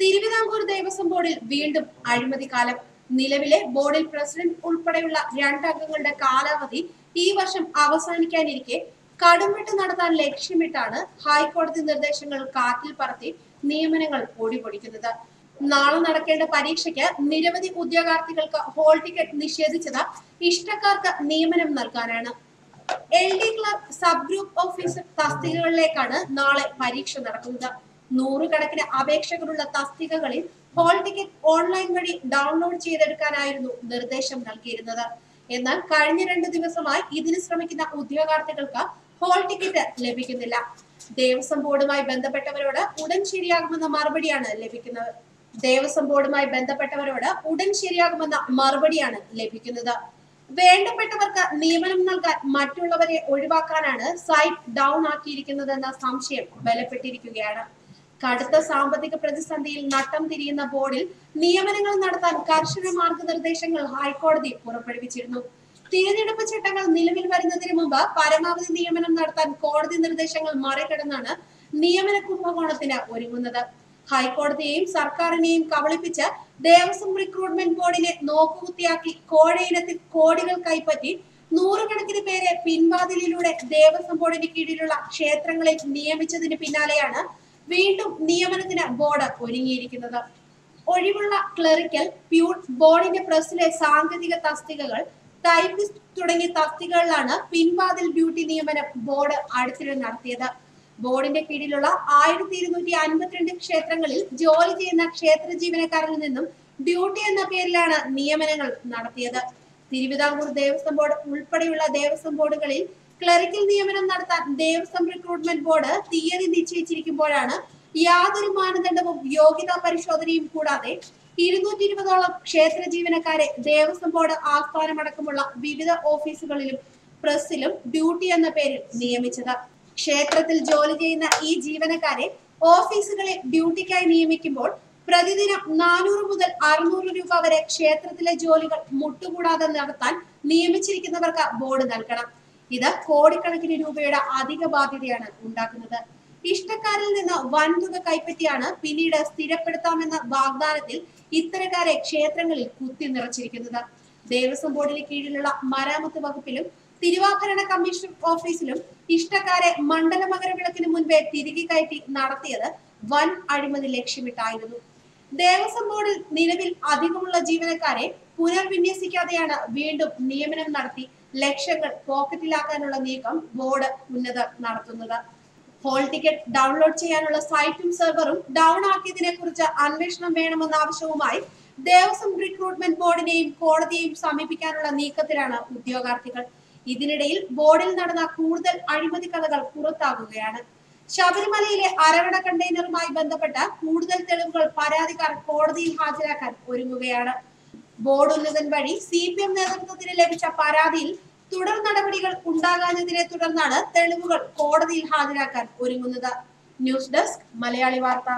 തിരുവിതാംകൂർ ദേവസ്വം ബോർഡിൽ വീണ്ടും അഴിമതി കാലം. നിലവിലെ ബോർഡിൽ പ്രസിഡന്റ് ഉൾപ്പെടെയുള്ള രണ്ടംഗങ്ങളുടെ കാലാവധി ഈ വർഷം അവസാനിക്കാനിരിക്കെ കടുംവെട്ട് നടത്താൻ ലക്ഷ്യമിട്ടാണ് ഹൈക്കോടതി നിർദ്ദേശങ്ങൾ കാറ്റിൽ പറത്തി നിയമനങ്ങൾ ഓടിപൊടിക്കുന്നത് നാളെ നടക്കേണ്ട പരീക്ഷയ്ക്ക് നിരവധി ഉദ്യോഗാർത്ഥികൾക്ക് ഹോൾ ടിക്കറ്റ് നിഷേധിച്ചത് ഇഷ്ടക്കാർക്ക് നിയമനം നൽകാനാണ്. L D clerk sub group officer തസ്തികകളിലേക്കാണ് നാളെ പരീക്ഷ നടക്കുന്നത്. നൂറുകണക്കിന് അപേക്ഷകരുള്ള തസ്തികകളിൽ ഹോൾ ടിക്കറ്റ് ഓൺലൈൻ വഴി ഡൗൺലോഡ് ചെയ്തെടുക്കാനായിരുന്നു നിർദ്ദേശം നൽകിയിരുന്നത്. എന്നാൽ കഴിഞ്ഞ രണ്ട് ദിവസമായി ഇതിന് ശ്രമിക്കുന്ന ഉദ്യോഗാർത്ഥികൾക്ക് ഹോൾ ടിക്കറ്റ് ലഭിക്കുന്നില്ല. ദേവസ്വം ബോർഡുമായി ബന്ധപ്പെട്ടവരോട് ഉടൻ ശരിയാകുമെന്ന മറുപടിയാണ് ലഭിക്കുന്നത്. ദേവസ്വം ബോർഡുമായി ബന്ധപ്പെട്ടവരോട് ഉടൻ ശരിയാകുമെന്ന മറുപടിയാണ് ലഭിക്കുന്നത്. വേണ്ടപ്പെട്ടവർക്ക് നിയമനം നൽകാൻ മറ്റുള്ളവരെ ഒഴിവാക്കാനാണ് സൈറ്റ് ഡൗൺ ആക്കിയിരിക്കുന്നതെന്ന സംശയം ബലപ്പെട്ടിരിക്കുകയാണ്. കടുത്ത സാമ്പത്തിക പ്രതിസന്ധിയിൽ നട്ടം തിരിയുന്ന ബോർഡിൽ നിയമനങ്ങൾ നടത്താൻ കർശന മാർഗനിർദ്ദേശങ്ങൾ ഹൈക്കോടതി പുറപ്പെടുവിച്ചിരുന്നു. തിരഞ്ഞെടുപ്പ് ചട്ടങ്ങൾ നിലവിൽ വരുന്നതിന് മുമ്പ് പരമാവധി നിയമനം നടത്താൻ കോടതി നിർദ്ദേശങ്ങൾ മറികടന്നാണ് നിയമന കുംഭകോണത്തിന് ഒരുങ്ങുന്നത്. ഹൈക്കോടതിയെയും സർക്കാരിനെയും കബളിപ്പിച്ച് ദേവസ്വം റിക്രൂട്ട്മെന്റ് ബോർഡിനെ നോക്കുകുത്തിയാക്കി കോഴയിനത്തിൽ കോടികൾ കൈപ്പറ്റി നൂറുകണക്കിന് പേരെ പിൻവാതിലിലൂടെ ദേവസ്വം ബോർഡിന് കീഴിലുള്ള ക്ഷേത്രങ്ങളിൽ നിയമിച്ചതിന് പിന്നാലെയാണ് വീണ്ടും നിയമനത്തിന് ബോർഡ് ഒരുങ്ങിയിരിക്കുന്നത്. ഒഴിവുള്ള ക്ലറിക്കൽ പ്യൂൺ ബോർഡിന്റെ പ്രസിലെ സാങ്കേതിക തസ്തികകൾ ടൈപ്പിസ്റ്റ് തുടങ്ങിയ തസ്തികകളിലാണ് പിൻവാതിൽ ഡ്യൂട്ടി നിയമനം ബോർഡ് അടുത്തിടെ നടത്തിയത്. ബോർഡിന്റെ കീഴിലുള്ള ആയിരത്തി ഇരുന്നൂറ്റി അൻപത്തിരണ്ട് ക്ഷേത്രങ്ങളിൽ ജോലി ചെയ്യുന്ന ക്ഷേത്ര ജീവനക്കാരിൽ നിന്നും ഡ്യൂട്ടി എന്ന പേരിലാണ് നിയമനങ്ങൾ നടത്തിയത്. തിരുവിതാംകൂർ ദേവസ്വം ബോർഡ് ഉൾപ്പെടെയുള്ള ദേവസ്വം ബോർഡുകളിൽ ക്ലറിക്കൽ നിയമനം നടത്താൻ ദേവസ്വം റിക്രൂട്ട്മെന്റ് ബോർഡ് തീയതി നിശ്ചയിച്ചിരിക്കുമ്പോഴാണ് യാതൊരു മാനദണ്ഡവും യോഗ്യതാ പരിശോധനയും കൂടാതെ ഇരുന്നൂറ്റി ഇരുപതോളം ക്ഷേത്ര ജീവനക്കാരെ ദേവസ്വം ബോർഡ് ആസ്ഥാനമടക്കമുള്ള വിവിധ ഓഫീസുകളിലും പ്രസ്സിലും ഡ്യൂട്ടി എന്ന പേരിൽ നിയമിച്ചത്. ക്ഷേത്രത്തിൽ ജോലി ചെയ്യുന്ന ഈ ജീവനക്കാരെ ഓഫീസുകളെ ഡ്യൂട്ടിക്കായി നിയമിക്കുമ്പോൾ പ്രതിദിനം നാനൂറ് മുതൽ അറുന്നൂറ് രൂപ വരെ ക്ഷേത്രത്തിലെ ജോലികൾ മുട്ടുകൂടാതെ നടത്താൻ നിയമിച്ചിരിക്കുന്നവർക്ക് ബോർഡ് നൽകണം. ഇത് കോടിക്കണക്കിന് രൂപയുടെ അധിക ബാധ്യതയാണ് ഉണ്ടാക്കുന്നത്. ഇഷ്ടക്കാരിൽ നിന്ന് വൻതുക കൈപ്പറ്റിയാണ് പിന്നീട് സ്ഥിരപ്പെടുത്താമെന്ന വാഗ്ദാനത്തിൽ ഇത്തരക്കാരെ ക്ഷേത്രങ്ങളിൽ കുത്തി നിറച്ചിരിക്കുന്നത്. ദേവസ്വം ബോർഡിന് കീഴിലുള്ള മരാമത്ത് വകുപ്പിലും തിരുവാഭരണ കമ്മീഷൻ ഓഫീസിലും ഇഷ്ടക്കാരെ മണ്ഡല മകരവിളക്കിന് മുൻപേ തിരികെ കയറ്റി നടത്തിയത് വൻ അഴിമതി ലക്ഷ്യമിട്ടായിരുന്നു. ദേവസ്വം ബോർഡിൽ നിലവിൽ അധികമുള്ള ജീവനക്കാരെ പുനർവിന്യസിക്കാതെയാണ് വീണ്ടും നിയമനം നടത്തി ലക്ഷങ്ങൾ പോക്കറ്റിലാക്കാനുള്ള നീക്കം ബോർഡ് ഉന്നത നടത്തുന്നത്. ഹോൾ ടിക്കറ്റ് ഡൗൺലോഡ് ചെയ്യാനുള്ള സൈറ്റും സെർവറും ഡൗൺ ആക്കിയതിനെ കുറിച്ച് അന്വേഷണം വേണമെന്ന ആവശ്യവുമായി ദേവസ്വം റിക്രൂട്ട്മെന്റ് ബോർഡിനെയും കോടതിയെയും സമീപിക്കാനുള്ള നീക്കത്തിലാണ് ഉദ്യോഗാർത്ഥികൾ. ഇതിനിടയിൽ ബോർഡിൽ നടന്ന കൂടുതൽ അഴിമതി കഥകൾ പുറത്താകുകയാണ്. ശബരിമലയിലെ അരവണ കണ്ടെയ്നറുമായി ബന്ധപ്പെട്ട കൂടുതൽ തെളിവുകൾ പരാതിക്കാർ കോടതിയിൽ ഹാജരാക്കാൻ ഒരുങ്ങുകയാണ്. ബോർഡ് ഉന്നതൻ വഴി സി പി എം നേതൃത്വത്തിന് ലഭിച്ച പരാതിയിൽ തുടർ നടപടികൾ ഉണ്ടാകാഞ്ഞതിനെ തുടർന്നാണ് തെളിവുകൾ കോടതിയിൽ ഹാജരാക്കാൻ ഒരുങ്ങുന്നത്. ന്യൂസ് ഡെസ്ക് മലയാളി വാർത്ത.